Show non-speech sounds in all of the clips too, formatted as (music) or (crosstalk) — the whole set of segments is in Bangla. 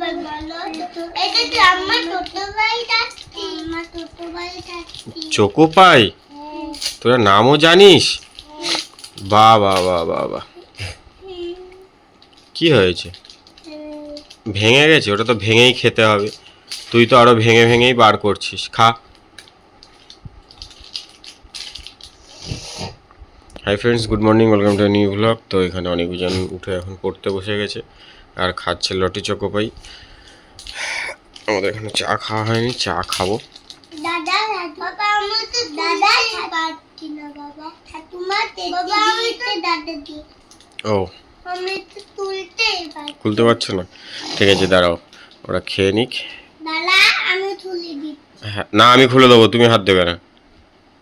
ভাই পাই তোরা নামও জানিস? বা বা বা বা বা কি হয়েছে? ভেঙে গেছে, ওটা তো ভেঙেই খেতে হবে। তুই তো আরও ভেঙে ভেঙেই বার করছিস, খা। Hi friends good morning welcome to new blog তো এখানে অনেকজন উঠে এখন পড়তে বসে গেছে। আর খাচ্ছে লটি চকোপাই আমাদের এখানে চা খাওয়া হয়নি চা খাব। ও। খুলতে পারছ না? ঠিক আছে দাঁড়াও। ওরা খেয়ে নিক। হ্যাঁ না আমি খুলে দেবো তুমি হাত দেবে না।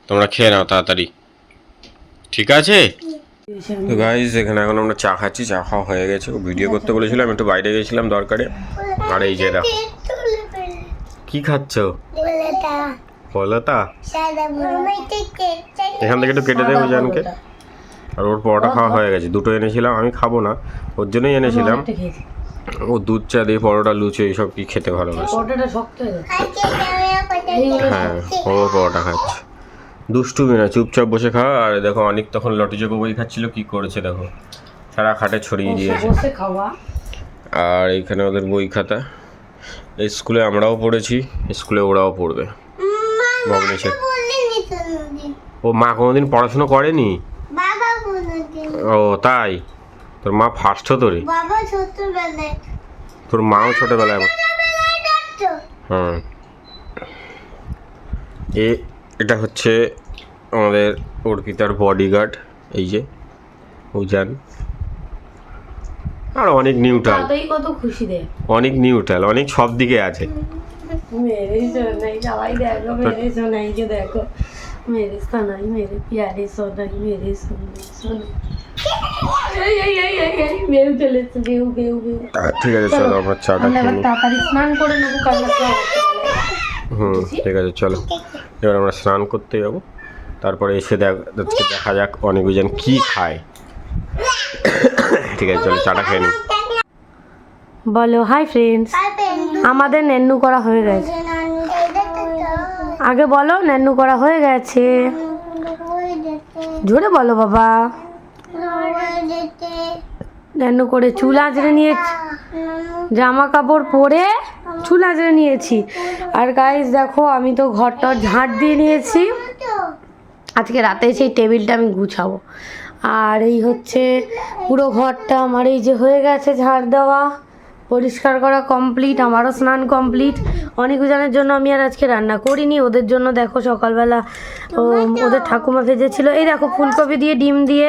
তোমরা খেয়ে নাও তাড়াতাড়ি। ঠিক আছে? তো গাইজ এখানে এখন আমরা চা খাচ্ছি চা খাওয়া হয়ে গেছে। ও ভিডিও করতে বলেছিলাম একটু বাইরে গেছিলাম দরকারে। আর এই যে দেখো। কি খাচ্ছ? বলে তা বলতা সাদা আমি থেকে এখান থেকে একটু কেটে দেবো জানকে। আর ওর পরোটা খাওয়া হয়ে গেছে। দুটো এনেছিলাম আমি খাব না। ওর জন্যই এনেছিলাম। ও দুধ চা দিয়ে পরোটা লুচি এইসব কি খেতে ভালোবাসে। হয়ে হ্যাঁ ও পরোটা খাচ্ছে। দুষ্টুমি না চুপচাপ বসে খাওয়া আর দেখো অনেক তখন লটি চকো বই খাচ্ছিল কি করেছে দেখো। সারা খাটে ছড়িয়ে দিয়েছে। আর এইখানে ওদের বই খাতা। স্কুলে আমরাও পড়েছি স্কুলে ওরাও পড়বে। ও মা কোনোদিন পড়াশুনো করেনি? ও তাই? তোর মা ফার্স্ট হতো রে। তোর মাও ছোটবেলায় হ্যাঁ এ এটা হচ্ছে আমাদের অর্পিতার বডিগার্ড এই যে উজান। আর অনেক নিউট্রাল কত খুশি রে অনেক নিউট্রাল অনেক সব দিকে আছে। মেরে সোনাই সবাই দেখো মেরে সোনাই কে দেখো। মেরে সোনাই মেরে প্যারে সোনাই মেরে সোনাই সোনাই ঠিক আছে চলো আমরা চাটা। তাড়াতাড়ি স্নান করে নেব হুম ঠিক আছে চলো। এবার আমরা স্নান করতে যাব। তারপরে এসে দেখ দেখা যাক অনেক অনেকজন কি খায়। ঠিক আছে, চলো চাটা খেয়ে নিই। বলো হাই ফ্রেন্ডস আমাদের নেন্নু করা হয়ে গেছে। আগে বলো, নেন্নু করা হয়ে গেছে। জোরে বলো বাবা। নেন্নু করে চুল আঁচড়ে নিয়েছি। জামা কাপড় পরে চুল আঁচড়ে নিয়েছি। আর গাইস দেখো, আমি তো ঘরটা ঝাঁট দিয়ে নিয়েছি। আজকে রাতে সেই টেবিলটা আমি গুছাবো। আর এই হচ্ছে পুরো ঘরটা আমার এই যে হয়ে গেছে ঝাড় দেওয়া। পরিষ্কার করা কমপ্লিট আমারও স্নান কমপ্লিট অনেকজনের জন্য আমি আর আজকে রান্না করিনি, ওদের জন্য দেখো সকালবেলা ওদের ঠাকুমা ভেজেছিল। এই দেখো ফুলকপি দিয়ে, ডিম দিয়ে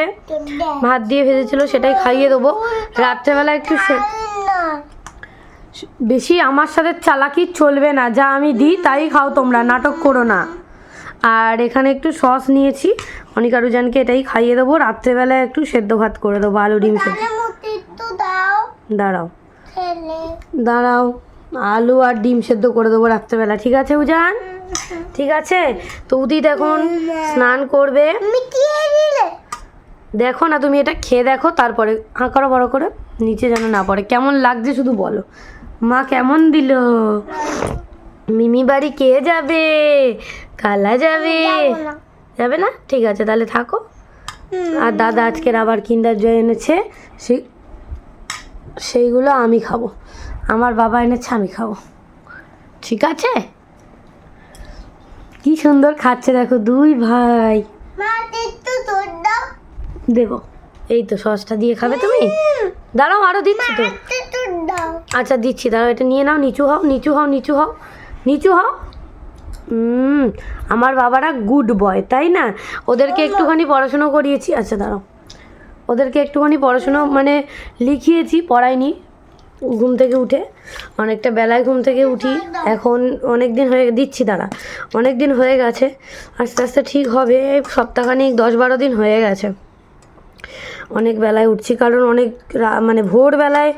ভাত দিয়ে ভেজেছিল, সেটাই খাইয়ে দেবো। রাত্রেবেলা একটু বেশি আমার সাথে চালাকি চলবে না, যা আমি দিই তাই খাও তোমরা, নাটক করো না। আর এখানে একটু সস নিয়েছি। অনিকারুজানকে এটাই খাইয়ে দেবো। রাত্রেবেলায় একটু সেদ্ধ ভাত করে দেবো আলু ডিম দাঁড়াও। দাঁড়াও। আলু আর ডিম সেদ্ধ করে দেবো রাত্রেবেলা। ঠিক আছে উজান? ঠিক আছে? তো উদিত এখন স্নান করবে। দেখো না তুমি এটা খেয়ে দেখো তারপরে হাঁ করো বড় করে নিচে যেন না পড়ে। কেমন লাগছে শুধু বলো। মা কেমন দিল? মিমি বাড়ি কে যাবে? কালা যাবে? যাবে না। ঠিক আছে তাহলে থাকো। আর দাদা আজকের আবার কিন্ডার জয় এনেছে সেই সেইগুলো আমি খাব। আমার বাবা এনেছে আমি খাব। ঠিক আছে? কি সুন্দর খাচ্ছে দেখো দুই ভাই। দেবো। এই তো সসটা দিয়ে খাবে তুমি? দাঁড়াও আরও দিচ্ছি তো। আচ্ছা দিচ্ছি। দাঁড়াও এটা নিয়ে নাও নিচু হও নিচু হও নিচু হও। নিচু হও। হুম আমার বাবারা গুড বয় তাই না? ওদেরকে একটুখানি পড়াশুনো করিয়েছি। আচ্ছা দাঁড়াও। ওদেরকে একটুখানি পড়াশুনো মানে লিখিয়েছি পড়াইনি। ঘুম থেকে উঠে অনেকটা বেলায় ঘুম থেকে উঠি। এখন অনেক দিন হয়ে দিচ্ছি দাঁড়া। অনেক দিন হয়ে গেছে আস্তে আস্তে ঠিক হবে। সপ্তাহখানিক দশ বারো দিন হয়ে গেছে। অনেক বেলায় উঠছি কারণ অনেক মানে ভোরবেলায়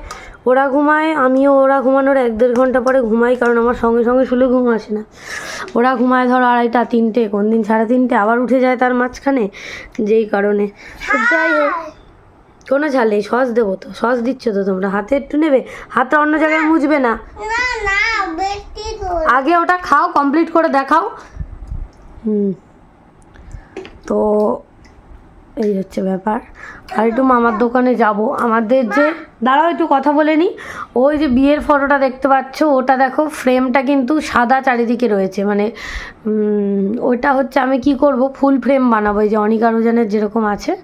ওরা ঘুমায় আমিও ওরা ঘুমানোর এক দেড় ঘণ্টা পরে ঘুমাই কারণ আমার সঙ্গে সঙ্গে শুলে ঘুম আসে না। ওরা ঘুমায় ধরো আড়াইটা তিনটে কোন দিন সাড়ে তিনটে আবার উঠে যায় তার মাঝখানে যেই কারণে। যাই হোক কোনো ঝাল নেই সস দেবো তো সস দিচ্ছ তো তোমরা হাতে একটু নেবে? হাতটা অন্য জায়গায় মুছবে না। আগে ওটা খাও কমপ্লিট করে দেখাও। হুম। তো এই হচ্ছে ব্যাপার। আর একটু মামার দোকানে যাব। আমাদের যে, দাঁড়াও একটু কথা বলে নি। ওই যে বিয়ের ফটোটা দেখতে পাচ্ছ, ওটা দেখো, ফ্রেমটা কিন্তু সাদা চারিদিকে রয়েছে। মানে ওইটা হচ্ছে আমি কি করব, ফুল ফ্রেম বানাবো। এই যে অনিকা রোজানের যেরকম আছে,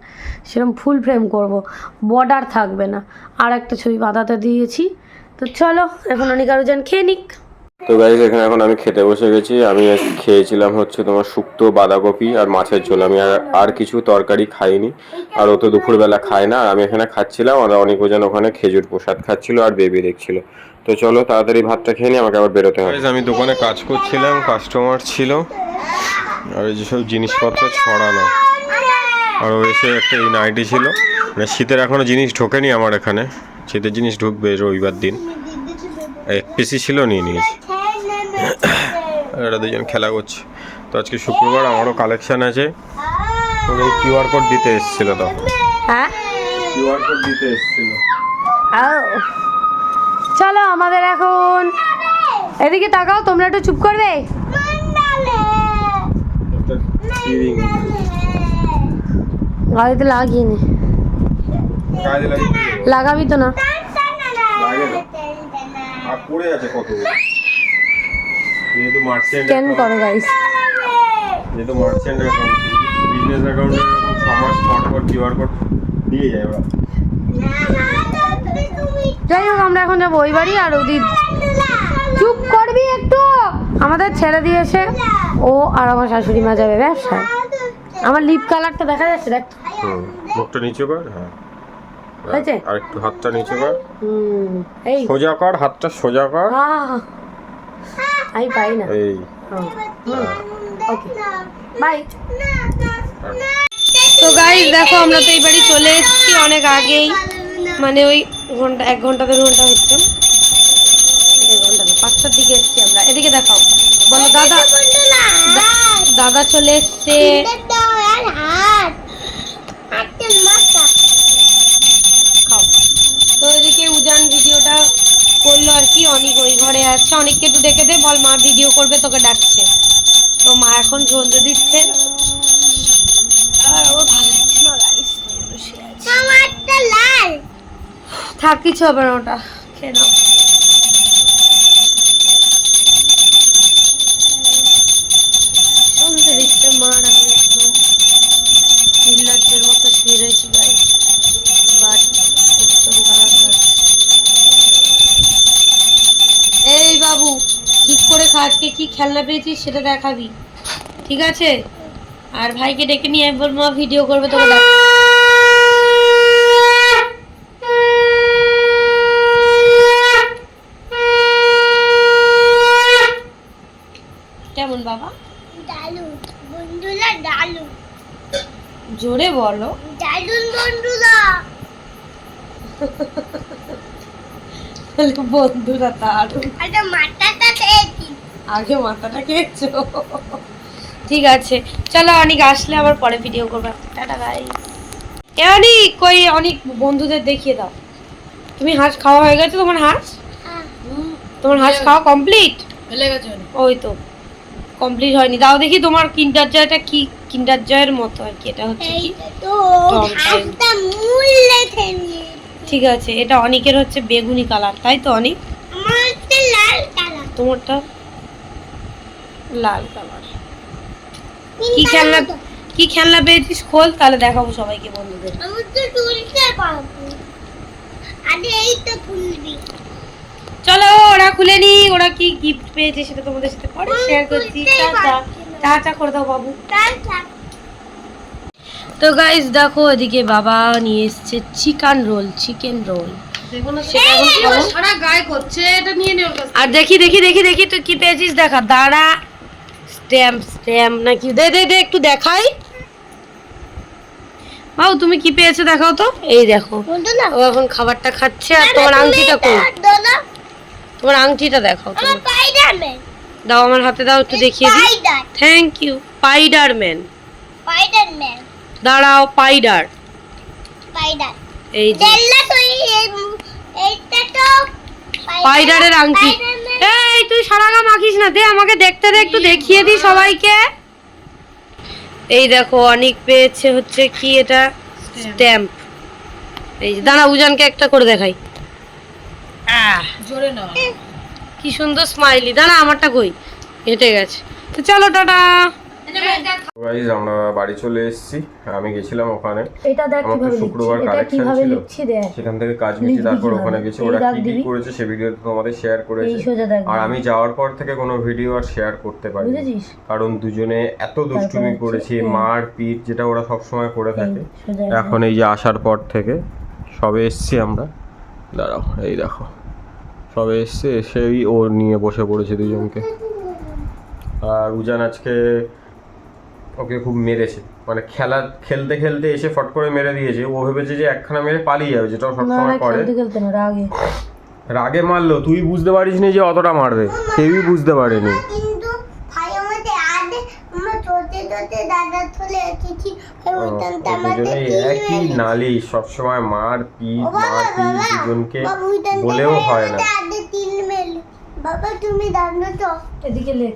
সেরকম ফুল ফ্রেম করব। বর্ডার থাকবে না। আর একটা ছবি বাঁধাতে দিয়েছি। তো চলো, এখন অনিকা রোজান খেয়ে নিক। তো গাইজ এখানে এখন আমি খেতে বসে গেছি। আমি খেয়েছিলাম হচ্ছে তোমার শুক্তো, বাঁধাকপি আর মাছের ঝোল। আমি আর আর কিছু তরকারি খাইনি। আর ও তো দুপুরবেলা খায় না। আর আমি এখানে খাচ্ছিলাম। আর অনেক ওজন ওখানে খেজুর প্রসাদ খাচ্ছিল আর বেবি দেখছিল। তো চলো তাড়াতাড়ি ভাতটা খেয়ে নিই আমাকে আবার বেরোতে হবে। আমি দোকানে কাজ করছিলাম কাস্টমার ছিল। আর এই যেসব জিনিসপত্র ছড়ানো। আর এসে একটা এই নাইটি ছিল। মানে শীতের এখনও জিনিস ঢোকেনি আমার এখানে। শীতের জিনিস ঢুকবে রবিবার দিন। এক পিসি ছিল নিয়ে নিয়েছি। (coughs) এরা দুজন খেলা করছে। তো আজকে শুক্রবার আমারও কালেকশন আছে। ওকে কিউআর কোড দিতে এসেছিল তো। হ্যাঁ? কিউআর কোড দিতে এসেছিল। চলো আমাদের এখন এদিকে তাকাও তোমরা একটু চুপ করবে? গাড়িতে লাগিয়ে নি। লাগাবি তো না। পড়ে আছে কতগুলো? যেহেতু মার্চেন্ট স্ক্যান করো গাইস যেহেতু মার্চেন্ট অ্যাকাউন্ট বিজনেস অ্যাকাউন্টে এরকম কিউআর কোড দিয়ে যায় ওরা। যাই হোক আমরা এখন যাব ওই বাড়ি আর ওদি চুপ করবি একটু। আমাদের ছেড়ে দিয়েছে। ও আর আমার শাশুড়ি মা যাবে ব্যবসায় আমার লিপ কালারটা দেখা যাচ্ছে দেখ। মুখটা নিচু কর হ্যাঁ। হয়েছে? আর একটু হাতটা নিচু কর। হুম এই। সোজা কর হাতটা সোজা কর। আমি পাই না। এই। ওকে। বাই। তো গাইস দেখো আমরা তো এই বাড়ি চলে এসেছি অনেক আগেই। মানে ওই ঘণ্টা এক ঘণ্টা দেড় ঘণ্টা হচ্ছে। দেড় ঘণ্টা না পাঁচটার দিকে এসেছি আমরা। এদিকে দেখাও। বলো দাদা দাদা চলে এসছে খাও তো এদিকে উজান ভিডিওটা করল আর কি। অনেক ওই ঘরে আছে। অনেককে একটু ডেকে দে বল মা ভিডিও করবে তোকে ডাকছে। তো মা এখন সন্ধ্যে দিচ্ছে। আর আমার ভালো লাগছে না লাল। থাক কিছু হবে না ওটা। খেয়ে নাও। সেটা দেখাবি। ঠিক আছে? আর ভাইকে ডেকে নিয়ে একবার মা ভিডিও করবে তোকে দেখ কেমন বাবা? ডালু বন্ধুরা ডালু। জোরে বলো। ডালুন বন্ধুরা। বন্ধুরা দারুণ। একটা মাথাটা খেয়েছি আগে মাথাটা খেয়েছো। ঠিক আছে। চলো অনেক আসলে আবার পরে ভিডিও করবে। টাটা গাই এ অনেক কই অনেক বন্ধুদের দেখিয়ে দাও। তুমি হাঁস খাওয়া হয়ে গেছে তোমার হাঁস? তোমার হাঁস খাওয়া কমপ্লিট ওই তো কমপ্লিট হয়নি। দাও দেখি তোমার কিন্ডার জয়টা কি কিন্ডার জয়ের মতো আর কি এটা হচ্ছে কি? ঠিক আছে এটা অনেকের হচ্ছে বেগুনি কালার তাই তো অনেক? তোমারটা? লাল কালার। কি খেলনা কি খেলনা পেয়েছিস খোল তাহলে দেখাবো সবাইকে বন্ধুদের। আমি তো তুলতে পারব। আরে এই তো খুলবি চলো ওরা খুলে নি ওরা কি গিফট পেয়েছে সেটা তোমাদের সাথে পরে শেয়ার করছি। বুঝতেই টাটা টাটা করে দাও বাবু। তার তো গাইস দেখো এদিকে বাবা নিয়ে এসেছে চিকেন রোল চিকেন রোল সেটা এখন খাব। সারা গায়ে করছে এটা নিয়ে নে ওর কাছ আর দেখি দেখি দেখি দেখি তুই কি পেয়েছিস? দেখা দাঁড়া। স্ট্যাম্প স্ট্যাম্প নাকি? দে দে দে একটু দেখাই। বাবু তুমি কি পেয়েছ দেখাও তো? এই দেখো ও এখন খাবারটা খাচ্ছে আর তোমার আংটিটা কই? তোমার আংটিটা দেখাও দাও আমার হাতে দাও একটু দেখিয়ে দিই। Spider thank you spiderman spiderman দাঁড়াও স্পাইডার স্পাইডার এই যে। এইটা তো স্পাইডারের আংটি। এই তুই সারা গা মাখিস না। দে আমাকে দেখতে দে একটু দেখিয়ে দি সবাইকে। এই দেখো অনেক পেয়েছে হচ্ছে কি এটা? স্ট্যাম্প এই দাঁড়া উজানকে একটা করে দেখাই। জোরে না কি সুন্দর স্মাইলি দাঁড়া আমারটা কই? হেঁটে গেছে। তো চলো টাটা। গাইজ আমরা বাড়ি চলে এসেছি। আমি গেছিলাম ওখানে। এটা দেখ কীভাবে শুক্রবার কালেকশন ছিল। সেখান থেকে কাজ মিটি তারপর ওখানে গেছে। ওরা কি কি করেছে সে ভিডিও তোমাদের শেয়ার করেছে। আর আমি যাওয়ার পর থেকে কোনো ভিডিও আর শেয়ার করতে পারি কারণ দুজনে এত দুষ্টুমি করেছি মার পিট যেটা ওরা সব সময় করে থাকে। এখন এই যে আসার পর থেকে সবে এসছি আমরা। দাঁড়াও এই দেখো। সবে এসছে এসেই ও নিয়ে বসে পড়েছে দুজনকে। আর উজান আজকে ওকে খুব মেরেছে। মানে খেলা খেলতে খেলতে এসে ফট করে মেরে দিয়েছে। ও ভেবেছে যে একখানা মেরে পালিয়ে যাবে যেটা সবসময় করে। রাগে। মারলো। তুই বুঝতে পারিস নি যে অতটা মারবে। কেউই বুঝতে পারেনি। একই নালি সবসময় মার পিট বাবা, মার পিট বাবা, দুজনকে বলেও হয় না। বাবা তুমি জানো তো। এদিকে লেখ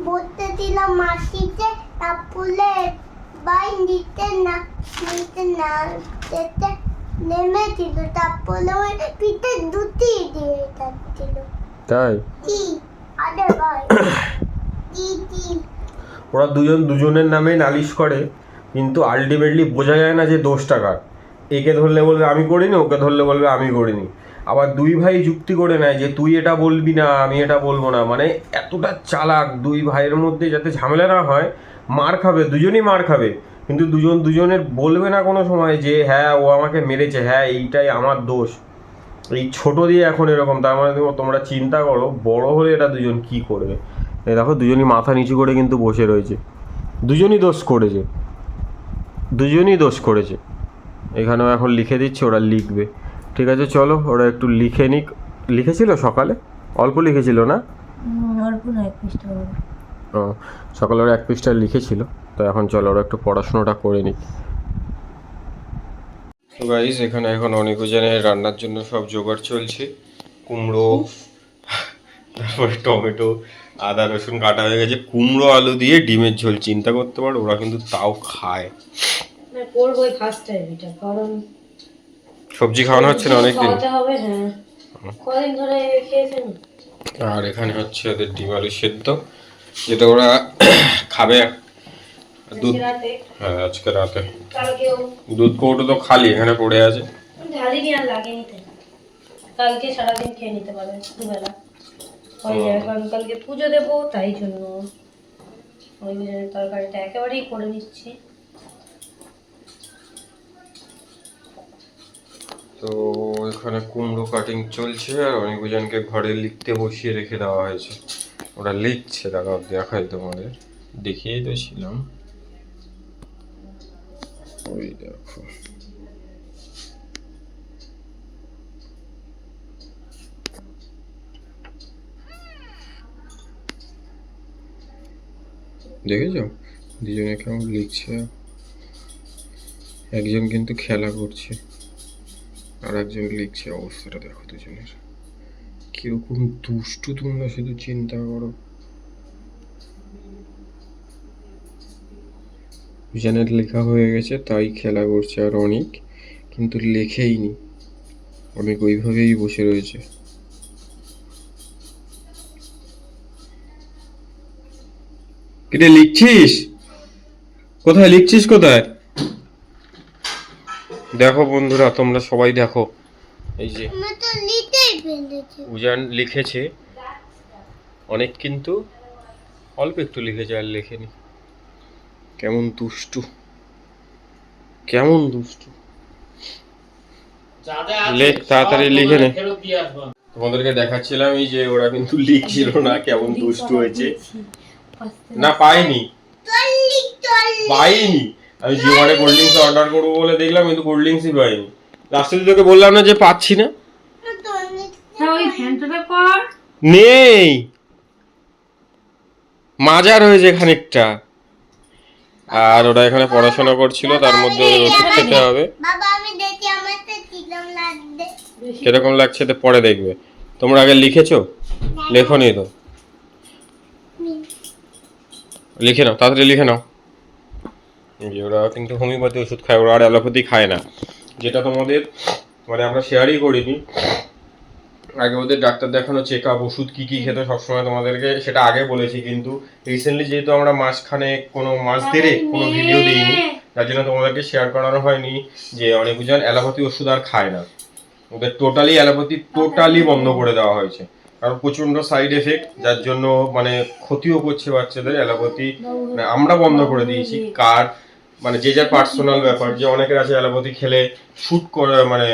বলতে দিলাম মাটিতে তারপরে বাই নিতে না নিতে না যেতে নেমেছিল তারপরে ওই পিঠে দুটি দিয়ে যাচ্ছিল। তাই? কি? আরে ভাই। ওরা দুজন দুজনের নামে নালিশ করে কিন্তু আলটিমেটলি বোঝা যায় না যে দোষটা কার। একে ধরলে বলবে আমি করিনি ওকে ধরলে বলবে আমি করিনি। আবার দুই ভাই যুক্তি করে নেয় যে তুই এটা বলবি না, আমি এটা বলব না। মানে এতটা চালাক দুই ভাইয়ের মধ্যে যাতে ঝামেলা না হয়, মার খাবে, দুজনই মার খাবে। কিন্তু দুজন দুজনের বলবে না কোনো সময় যে হ্যাঁ ও আমাকে মেরেছে হ্যাঁ এইটাই আমার দোষ। এই ছোট দিয়ে এখন এরকম, তার মানে তোমরা চিন্তা করো, বড় হলে এটা দুজন কি করবে? দেখো, দুজনই মাথা নিচু করে কিন্তু বসে রয়েছে। দুজনই দোষ করেছে। দুজনই দোষ করেছে। এখানেও এখন লিখে দিচ্ছে, ওরা লিখবে। ঠিক আছে চলো ওরা একটু লিখে নিক। লিখেছিল সকালে? অল্প লিখেছিল না? অল্প না এক পৃষ্ঠা ও সকালে ওরা এক পৃষ্ঠা লিখেছিল। তো এখন চলো ওরা একটু পড়াশোনাটা করে নিক। তো গাইস এখানে এখন অনেক জনের রান্নার জন্য সব জোগাড় চলছে। কুমড়ো তারপরে টমেটো আদা রসুন কাটা হয়ে গেছে। কুমড়ো আলু দিয়ে ডিমের ঝোল। চিন্তা করতে পারো ওরা কিন্তু তাও খায়। করবোই ফার্স্ট টাইম এটা কারণ সবজি খাওয়ানো হচ্ছে না অনেকদিন? হ্যাঁ। আর এখানে হচ্ছে ওদের ডিম আলু সেদ্ধ যেটা ওরা খাবে দুধ। হ্যাঁ আজকে রাতে। দুধ কৌটো তো খালি এখানে পড়ে আছে। ঢালিনি আর লাগে নিতে কালকে সারাদিন খেয়ে নিতে পারবে দুবেলা। হয়ে যাবে কারণ কালকে পুজো দেবো তাই জন্য। ওই জন্য তরকারিটা একেবারেই করে নিচ্ছি। তো এখানে কুমড়ো কাটিং চলছে আর অনেকজনকে ঘরে লিখতে বসিয়ে রেখে দেওয়া হয়েছে। ওরা লিখছে, দাদা দেখাই তোমাদের। দেখিয়েই তো ছিলাম। ওই দেখো। দেখেছ? দুজনে কেমন লিখছে। একজন কিন্তু খেলা করছে। আর একজন লিখছে অবস্থাটা দেখো দুজনের। কীরকম দুষ্টু তোমরা শুধু চিন্তা করো। দুজনের লেখা হয়ে গেছে, তাই খেলা করছে আর অনেক, কিন্তু লেখেই নি। অনেক ওইভাবেই বসে রয়েছে। লিখছিস? কোথায়? লিখছিস কোথায়? দেখো বন্ধুরা তোমরা সবাই দেখো। এই যে উজান লিখেছে। অনেক কিন্তু অল্প একটু লিখেছে আর লেখেনি। কেমন দুষ্টু। কেমন দুষ্টু। লেখ তাড়াতাড়ি লিখে নে। তোমাদেরকে দেখাচ্ছিলাম এই যে ওরা কিন্তু লিখছিল না কেমন দুষ্টু হয়েছে। না পাইনি। পাইনি। আমি জিওমারে কোল্ড ড্রিঙ্কস অর্ডার করব বলে দেখলাম কিন্তু কোল্ড ড্রিঙ্কসই পাইনি। লাস্টে তোকে বললাম না যে পাচ্ছি না। হ্যাঁ নেই। মাজার হয়েছে খানিকটা। আর ওরা এখানে পড়াশোনা করছিল তার মধ্যে ওদের ওষুধ খেতে হবে। বাবা আমি দেখে কীরকম লাগছে। তো পরে দেখবে। তোমরা আগে লিখেছো? লেখনি তো। লিখে নাও তাড়াতাড়ি লিখে নাও। যে ওরা কিন্তু হোমিওপ্যাথি ওষুধ খায় ওরা আর অ্যালোপ্যাথি খায় না। যেটা তোমাদের মানে আমরা শেয়ারই করিনি। আগে ওদের ডাক্তার দেখানো চেক আপ ওষুধ কী কী খেতে সবসময় তোমাদেরকে সেটা আগে বলেছি কিন্তু রিসেন্টলি যেহেতু আমরা মাসখানে কোনো মাস দেড়ে কোনো ভিডিও দিইনি তার জন্য তোমাদেরকে শেয়ার করানো হয়নি যে অনেকজন অ্যালোপ্যাথি ওষুধ আর খায় না। ওদের টোটালি অ্যালোপ্যাথি টোটালি বন্ধ করে দেওয়া হয়েছে। কারণ প্রচণ্ড সাইড এফেক্ট যার জন্য মানে ক্ষতিও করছে বাচ্চাদের অ্যালোপ্যাথি। মানে আমরা বন্ধ করে দিয়েছি। কার মানে যে যার পার্সোনাল ব্যাপার যে অনেকের আছে অ্যালোপ্যাথি খেলে শ্যুট করে মানে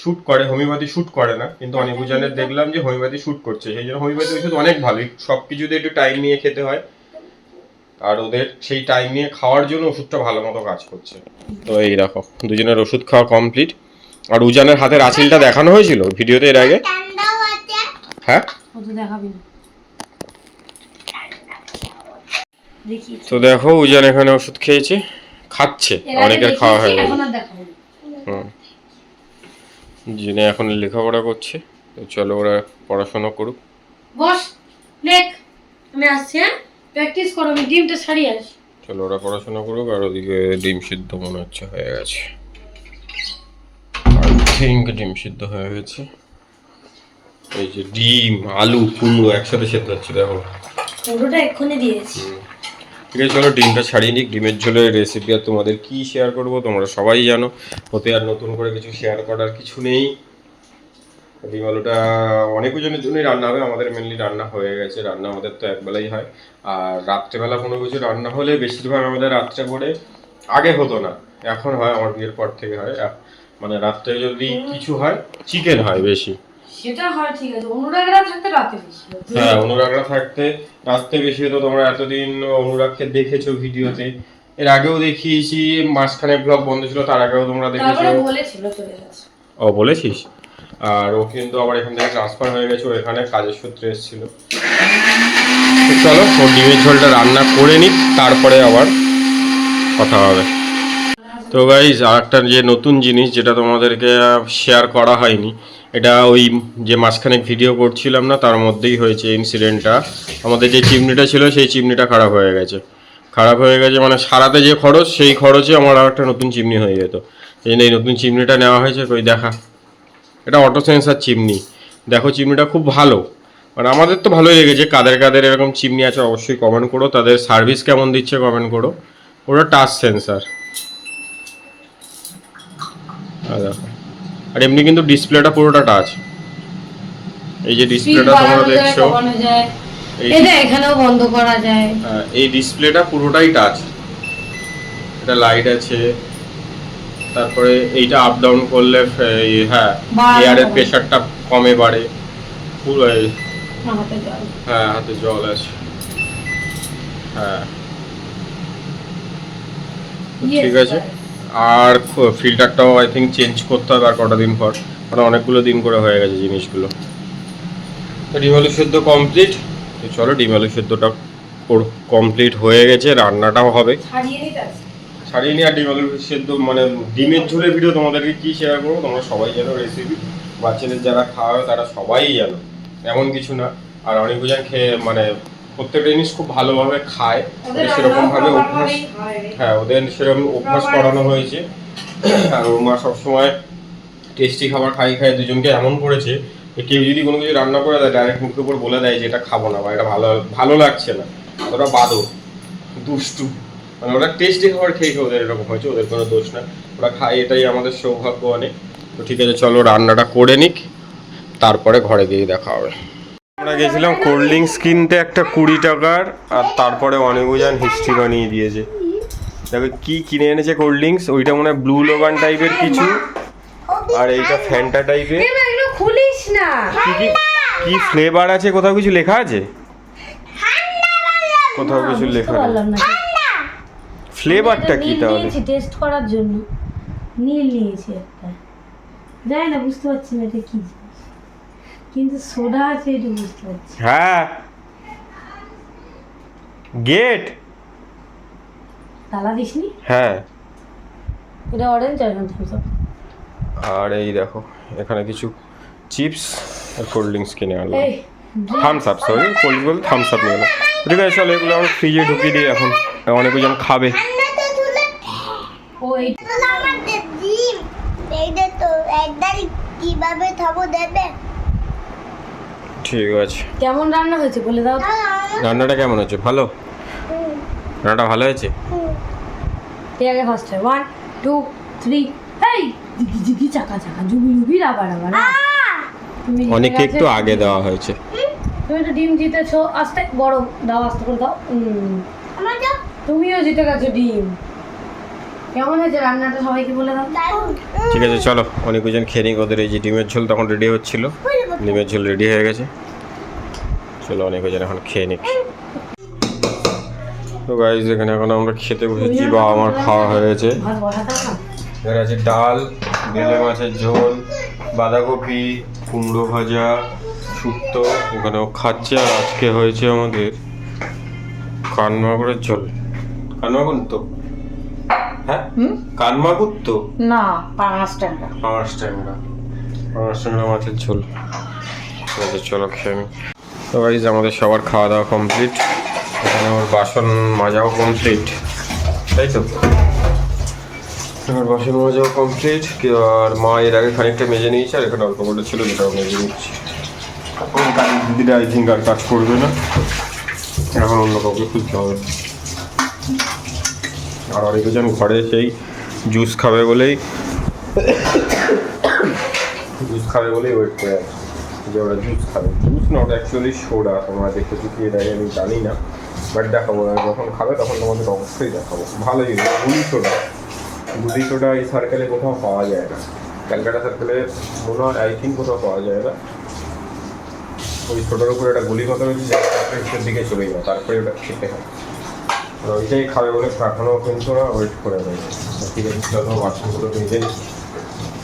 শ্যুট করে হোমিওপ্যাথি শ্যুট করে না কিন্তু অনেক জনের দেখলাম যে হোমিওপ্যাথি শ্যুট করছে সেই জন্য হোমিওপ্যাথি ওষুধ অনেক ভালো সব কিছুতে একটু টাইম নিয়ে খেতে হয়। আর ওদের সেই টাইম নিয়ে খাওয়ার জন্য ওষুধটা ভালো মতো কাজ করছে। তো এই দেখো দুজনের ওষুধ খাওয়া কমপ্লিট আর উজানের হাতের আঁচিলটা দেখানো হয়েছিল ভিডিওতে এর আগে? হ্যাঁ? তো দেখো উজান এখানে ওষুধ খেয়েছে। খাচ্ছে অনেকের খাওয়া হয়ে গেছে। হুম। জেনে এখন লেখাপড়া করছে তো চলো ওরা পড়াশোনা করুক। বস লেখ। আমি আসছি হ্যাঁ? প্র্যাকটিস করো আমি ডিমটা ছাড়িয়ে আসি। চলো ওরা পড়াশোনা করুক আর ওদিকে ডিম সিদ্ধ মনে হচ্ছে হয়ে গেছে। আই থিঙ্ক ডিম সিদ্ধ হয়ে গেছে। এই যে ডিম আলু কুমড়ো একসাথে সেদ্ধ হচ্ছে দেখো। পুরোটা এক্ষুনি দিয়েছি। আছে, চলো, ডিমটা ছাড়িয়ে নিক। ডিমের ঝোলের রেসিপি আর তোমাদের কি শেয়ার করব, তোমরা সবাই জানো। হতে আর নতুন করে কিছু শেয়ার করার কিছু নেই। ডিম আলুটা অনেকজনের জন্যই রান্না হবে আমাদের মেনলি রান্না হয়ে গেছে। রান্না আমাদের তো একবেলাই হয়। আর রাত্রেবেলা কোনো কিছু রান্না হলে বেশিরভাগ আমাদের রাত্রে করে আগে হতো না। এখন হয়, আমার বিয়ের পর থেকে হয়। মানে রাত্রে যদি কিছু হয় চিকেন হয় বেশি। সেটা হয় ঠিক আছে। অনুরাগরা থাকতে রাতে বেশি। হ্যাঁ অনুরাগরা থাকতে রাস্তায় বেশি হতো। তোমরা এতদিন অনুরাগকে দেখেছ ভিডিওতে। এর আগেও দেখিয়েছি মাঝখানে ব্লগ বন্ধ ছিল তার আগেও তোমরা দেখেছ। বলেছিল চলে গেছে ও বলেছিস? আর ও কিন্তু আবার এখান থেকে ট্রান্সফার হয়ে গেছে ও এখানে কাজের সূত্রে এসেছিল। চলো ও ডিমের ঝোলটা রান্না করে নিক তারপরে আবার কথা হবে। তো গাইজ আর একটা যে নতুন জিনিস যেটা তোমাদেরকে শেয়ার করা হয়নি এটা ওই যে মাঝখানে ভিডিও করছিলাম না, তার মধ্যেই হয়েছে ইনসিডেন্টটা আমাদের যে চিমনিটা ছিল, সেই চিমনিটা খারাপ হয়ে গেছে। খারাপ হয়ে গেছে মানে সারাতে যে খরচ, সেই খরচে আমার আর একটা নতুন চিমনি হয়ে যেত। এই জন্য এই নতুন চিমনিটা নেওয়া হয়েছে, কই দেখা। এটা অটো সেন্সার চিমনি দেখো চিমনিটা খুব ভালো। মানে আমাদের তো ভালোই লেগেছে। কাদের কাদের এরকম চিমনি আছে, অবশ্যই কমেন্ট করো। তাদের সার্ভিস কেমন দিচ্ছে কমেন্ট করো। ওটা টাচ সেন্সার দেখো। আর এমনি কিন্তু ডিসপ্লেটা পুরোটা টাচ এই যে ডিসপ্লেটা তোমরা দেখছ এটা এখানেও বন্ধ করা যায়। হ্যাঁ, এই ডিসপ্লেটা পুরোটাই টাচ এটা লাইট আছে তারপরে এইটা আপ ডাউন করলে হ্যাঁ এয়ারের কমে। প্রেশারটা কমে বাড়ে। পুরো। হ্যাঁ হাতে জল আছে। হ্যাঁ। ঠিক আছে. আর ফিল্টারটাও আই থিঙ্ক চেঞ্জ করতে হবে আর কটা দিন পর। মানে অনেকগুলো দিন করে হয়ে গেছে জিনিসগুলো। তো ডিম আলু সেদ্ধ কমপ্লিট তো চলো ডিম আলু সেদ্ধটা কমপ্লিট হয়ে গেছে রান্নাটাও হবে। ছাড়িয়ে নিয়ে আর ডিম আলু সেদ্ধ মানে ডিমের ঝোলের ভিডিও তোমাদেরকে কী শেয়ার করব? তোমরা সবাই জানো রেসিপি বাচ্চাদের যারা খাওয়াবে তারা সবাই জানো। এমন কিছু না। আর অনেক বুঝান খেয়ে মানে প্রত্যেকটা জিনিস খুব ভালোভাবে খায়। ওদের সেরকম ভাবে অভ্যাস হ্যাঁ। ওদের সেরকম অভ্যাস করানো হয়েছে। আর ওর মা সবসময় টেস্টি খাবার খাই খাই দুজনকে এমন করেছে কেউ যদি কোনো কিছু রান্না করে দেয় ডাইরেক্ট মুখের উপর বলে দেয় যে এটা খাব না বা এটা ভালো ভালো লাগছে না ওরা বাদো দুষ্টু। মানে ওরা টেস্টি খাবার খেয়ে খেয়ে ওদের এরকম হয়েছে ওদের কোনো দোষ না। ওরা খায় এটাই আমাদের সৌভাগ্য অনেক। তো ঠিক আছে চলো রান্নাটা করে নিক তারপরে ঘরে গিয়ে দেখা হবে। আমরা গেছিলাম কোল্ড ড্রিঙ্কস কিনতে একটা কুড়ি টাকার আর তারপরে অনেকজন হিস্ট্রি বানিয়ে দিয়েছে। দেখো কি কিনে এনেছে কোল্ড ড্রিঙ্কস? ওইটা মনে হয় ব্লু লোগান টাইপের কিছু আর এইটা ফ্যান্টা টাইপের খুলিস না। কি কি কি ফ্লেভার আছে? কোথাও কিছু লেখা আছে? কোথাও কিছু লেখা ফ্লেভারটা কি তাহলে? টেস্ট করার জন্য। নীল নিয়েছি একটা। জানি না বুঝতে পারছি না এটা কি। কিন্তু সোডা আছে এটা বুঝতে পারছি। হ্যাঁ। গেট। তালা দিসনি? হ্যাঁ। এটা অরেঞ্জ আর থামস আর এই দেখো এখানে কিছু চিপস আর কোল্ড ড্রিঙ্কস কিনে আনলাম। এই থামস আপ সরি কোল্ড বলতে থামস আপ নিয়ে এলাম। ঠিক আছে চলো এগুলো আমি ফ্রিজে ঢুকিয়ে দিই এখন। অনেকজন খাবে। আমার কীভাবে খাব দেবে? ঠিক আছে। কেমন রান্না হয়েছে বলে দাও। তো। রান্নাটা কেমন হচ্ছে ভালো? রান্নাটা ভালো হয়েছে? কে আগে ফার্স্ট হয়। ওয়ান টু থ্রি এই জিগি জিগি চাকা চাকা জুবি জুবি রাবার রাবার তুমি জিতে অনেককে একটু আগে দেওয়া হয়েছে। তুমি তো ডিম জিতেছো। আস্তে বড় দাও আস্তে করে দাও। তুমিও জিতে গেছো ডিম। কেমন হয়েছে রান্নাটা সবাইকে বলে দাও। ঠিক আছে চলো। অনেক অনেকজন খেয়ে নিক ওদের এই যে ডিমের ঝোল তখন রেডি হচ্ছিল। ডিমের ঝোল রেডি হয়ে গেছে। চলো অনেক অনেকজন এখন খেয়ে নিক। তো গাইজ এখানে এখন আমরা খেতে বসেছি। বা আমার খাওয়া হয়ে গেছে ভাত এখানে আছে ডাল বেলে মাছের ঝোল বাঁধাকপি কুমড়ো ভাজা শুক্তো। ওখানেও খাচ্ছে আর আজকে হয়েছে আমাদের কানমাগুরের ঝোল। কানমাগুর তো? হ্যাঁ? কানমাগুর তো না পাঁচ টাকা পাঁচ ট্যাংরা। পাঁচ ট্যাংরা মাছের ঝোল। আছে চলো খেয়ে নি। তো গাইজ আমাদের সবার খাওয়া দাওয়া কমপ্লিট এখানে আমার বাসন মাজাও কমপ্লিট তাই তো? আমার বাসন মাজাও কমপ্লিট আর মা এর আগে খানিকটা মেজে নিয়েছে আর এখানে অল্প করে ছিল যেটা মেজে নিচ্ছি। দিদিরা আই থিঙ্ক আর কাজ করবে না। এখন অন্য কাউকে খুঁজতে হবে। আর অনেকজন ঘরে সেই জুস খাবে বলেই জুস খাবে বলেই ওয়েট করে আছে, যে ওরা জুস খাবে। জুস না ওটা অ্যাকচুয়ালি সোডা তোমরা দেখেছ কি এটা আমি জানি না বাট দেখাবো যখন খাবে তখন তোমাদের অবশ্যই দেখাবো। ভালো জিনিস, গুলি সোডা গুলি সোডা এই সার্কেলে কোথাও পাওয়া যায় না। ক্যালকাটা সার্কেলে মনে হয় আই থিঙ্ক কোথাও পাওয়া যায় না। ওই সোডার উপরে একটা গুলি কথা চাকরির দিকে চলে যায়, তারপরে ওটা খেতে হয়। ওইটাই খাবে বলে এখনও কিন্তু ওরা ওয়েট করে রয়েছে ঠিক আছে চলো বাসনগুলো মেজে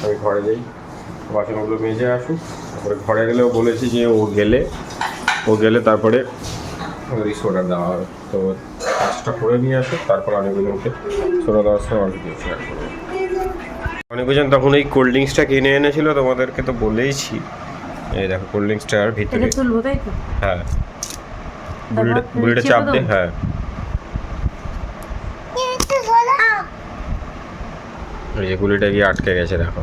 আমি ঘরে যাই। বাসনগুলো মেজে আসুক। তারপরে ঘরে গেলেও বলেছি যে ও গেলে ও গেলে তারপরে ওই সোডা দেওয়া হবে তো কাজটা করে নিয়ে আসুক। তারপর অনেকজনকে সোডা দেওয়ার সময় অনেক কিছু শেয়ার করব। অনেকজন তখন এই কোল্ড ড্রিঙ্কসটা কিনে এনেছিল তোমাদেরকে তো বলেইছি। এই দেখো কোল্ড ড্রিঙ্কসটা আর ভিতরে হ্যাঁ। গুলিটা চাপ দে হ্যাঁ কিন্তু সোনা এই যে গুলিটা গিয়ে আটকে গেছে দেখো।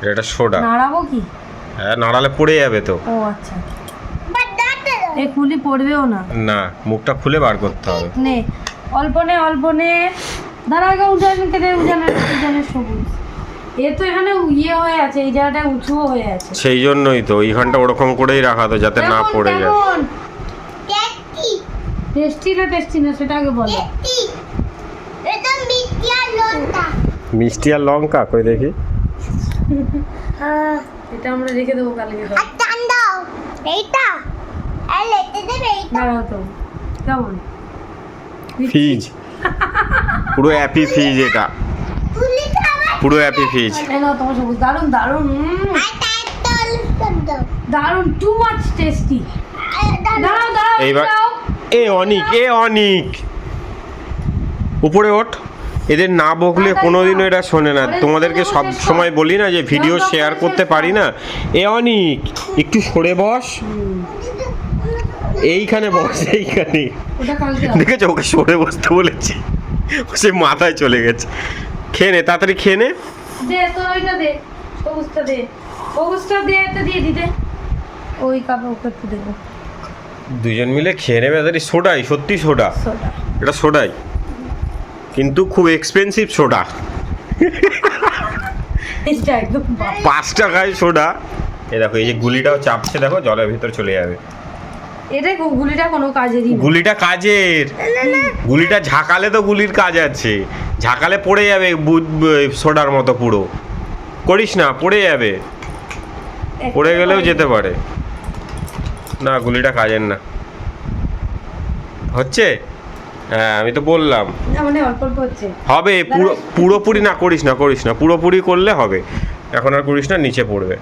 এটা একটা সোডা। নাড়াবো কি? হ্যাঁ নাড়ালে পড়ে যাবে তো। ও আচ্ছা। এই খুলি পড়বেও না। না মুখটা খুলে বার করতে হবে। নে অল্প নে অল্প নে। দাঁড়া কেটে উঠানের উঠানের সবুজ। এ তো এখানে ইয়ে হয়ে আছে এই জায়গাটা উঁচুও হয়ে আছে। সেই জন্যই তো এইখানটা ওরকম করেই রাখা তো যাতে না পড়ে যায়। টেস্টি? না টেস্টি না সেটা আগে বলো টেস্টি এটা মিষ্টি আর লঙ্কা মিষ্টি আর লঙ্কা কই দেখি। হ্যাঁ এটা আমরা রেখে দেবো কালকে। সব। আর টান দাও। এইটা। আর লেতে দেবে এইটা। দাঁড়াও তো। কেমন? ফিজ পুরো অ্যাপি ফিজ এটা। পুরো অ্যাপি ফিজ তল দাও দারুণ টু মাচ টেস্টি দাঁড়াও দাঁড়াও এইবার এ অনিক এ অনিক। উপরে ওঠ। এদের না বকলে কোনোদিনও এটা শোনে না। তোমাদেরকে সব সময় বলি না যে ভিডিও শেয়ার করতে পারি না। এ অনিক একটু সরে বস। এইখানে বস এইখানে। দেখেছ? ওকে সরে বসতে বলেছি। সে মাথায় চলে গেছে। খেয়ে নে তাড়াতাড়ি খেয়ে নে। দে তো ওইটা দে। সবুজটা দে। সবুজটা দে এটা দিয়ে দিতে ওই কাপে ওকে দেবো। দুজন মিলে খেয়ে নেবে তাড়াতাড়ি সোডাই সত্যি সোডা। এটা সোডাই। কিন্তু খুব এক্সপেন্সিভ সোডা। পাঁচ টাকায় সোডা এ দেখো এই যে গুলিটাও চাপছে দেখো জলের ভিতর চলে যাবে। এটা গুলিটা কোনো কাজেরই গুলিটা কাজের। গুলিটা ঝাঁকালে তো গুলির কাজ আছে। ঝাঁকালে পড়ে যাবে সোডার মতো পুরো। করিস না পড়ে যাবে। পড়ে গেলেও যেতে পারে। না গুলিটা কাজের না। হচ্ছে? হ্যাঁ আমি তো বললাম। মানে অল্প অল্প হচ্ছে। হবে পুরো পুরোপুরি না করিস না করিস না পুরোপুরি করলে হবে। এখন আর করিস না নিচে পড়বে।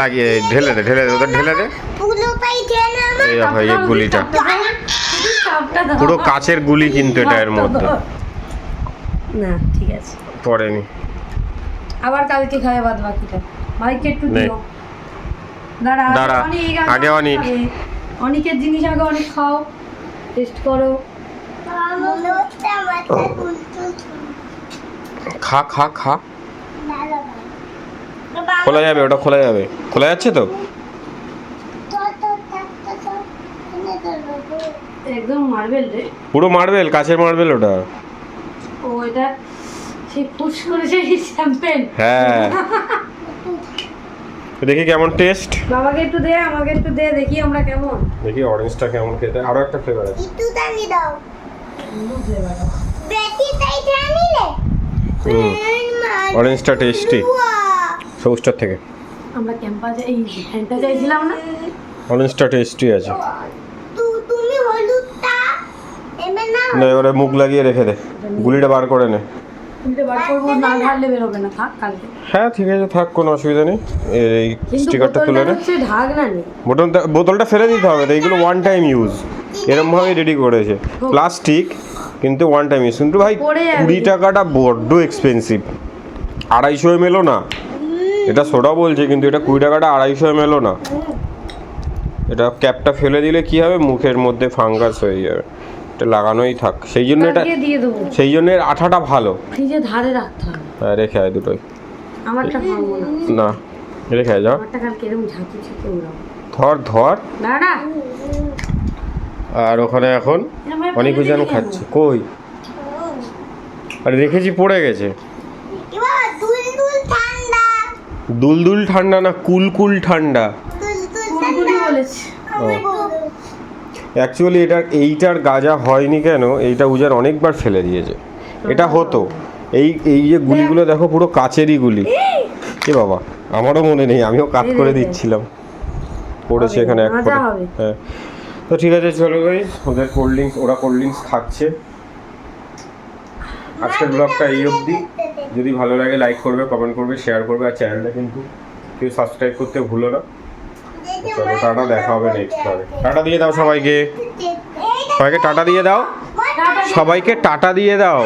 লাগিয়ে ঢেলে দে ঢেলে দে ওদের ঢেলে দে। এই গুলিটা। পুরো কাচের গুলি কিন্তু এটা এর মধ্যে। না ঠিক আছে। পড়েনি। আবার কালকে খাবে বাদ বাকিটা ভাইকে একটু। দিও। দাঁড়া দাঁড়া, আগে অনেক। অনেকের জিনিস আগে অনেক খাও। টেস্ট করো। খা খা খা। খোলা যাবে ওটা খোলা যাবে। খোলা যাচ্ছে তো? একদম মার্বেল রে। পুরো মার্বেল কাছের মার্বেল ওটা। ও এটা সেই করে সেই শ্যাম্পেন হ্যাঁ। (laughs) দেখি কেমন টেস্ট বাবাকে একটু দে আমাকে একটু দে দেখি আমরা কেমন। দেখি অরেঞ্জটা কেমন খেতে। আরও একটা ফ্লেভার আছে। একটু দানি দাও। বেটি তাই জানি রে। হুম। অরেঞ্জটা টেস্টি সবুজটার থেকে। আমরা ক্যাম্পাসে এই ফ্যানটা চাইছিলাম না? অরেঞ্জটা টেস্টি আছে। তুমি হলুদটা এমন না না এবারে মুখ লাগিয়ে রেখে দে। গুলিটা বার করে নে। হ্যাঁ ঠিক আছে থাক কোনো অসুবিধা নেই। এই স্টিকারটা তুলে বোতলটা নে ফেলে দিতে হবে তো এইগুলো ওয়ান টাইম ইউজ এরমভাবেই রেডি করেছে। প্লাস্টিক কিন্তু ওয়ান টাইম ইউজ কিন্তু ভাই কুড়ি টাকাটা বড্ড এক্সপেন্সিভ আড়াইশো এম এলও না। এটা সোডা বলছে কিন্তু এটা কুড়ি টাকাটা আড়াইশো এম এলও না। এটা ক্যাপটা ফেলে দিলে কি হবে? মুখের মধ্যে ফাঙ্গাস হয়ে যাবে। এটা লাগানোই থাক। সেই জন্য এটা দিয়ে দেবো। সেই জন্য এর আঠাটা ভালো। ফ্রিজে ধারে রাখতে হবে। হ্যাঁ, রেখে আয় দুটোই। আমারটা খাব না। না রেখে আয় যাও। আমারটা কালকে এরকম ঝাঁকি ঝুঁকে উড়াবো। ধর ধর। দাঁড়া। আর ওখানে এখন অনেক ফেলে যেন খাচ্ছে। কই? আর দেখেছি পড়ে গেছে। দুল দুল ঠান্ডা। দুলদুল ঠান্ডা না কুলকুল ঠান্ডা? দুল দুল কুলকুলি বলেছে। অ্যাকচুয়ালি এটা এইটার গাজা হয়নি কেন? এইটা উজার অনেকবার ফেলে দিয়েছে। এটা হতো। এই এই যে গুলিগুলো দেখো। পুরো কাচেরই গুলি। এ বাবা আমারও মনে নেই আমিও কাট করে দিচ্ছিলাম। পড়েছে এখানে এক হ্যাঁ। তো ঠিক আছে চলো ভাই ওদের কোল্ড ড্রিঙ্কস ওরা কোল্ড ড্রিঙ্কস খাচ্ছে। আজকের ব্লগটা এই অবধি। যদি ভালো লাগে লাইক করবে কমেন্ট করবে শেয়ার করবে আর চ্যানেলটা কিন্তু কেউ সাবস্ক্রাইব করতে ভুলো না। চলো টাটা দেখা হবে নেক্সট ব্লগে টাটা দিয়ে দাও সবাইকে। সবাইকে টাটা দিয়ে দাও। সবাইকে টাটা দিয়ে দাও।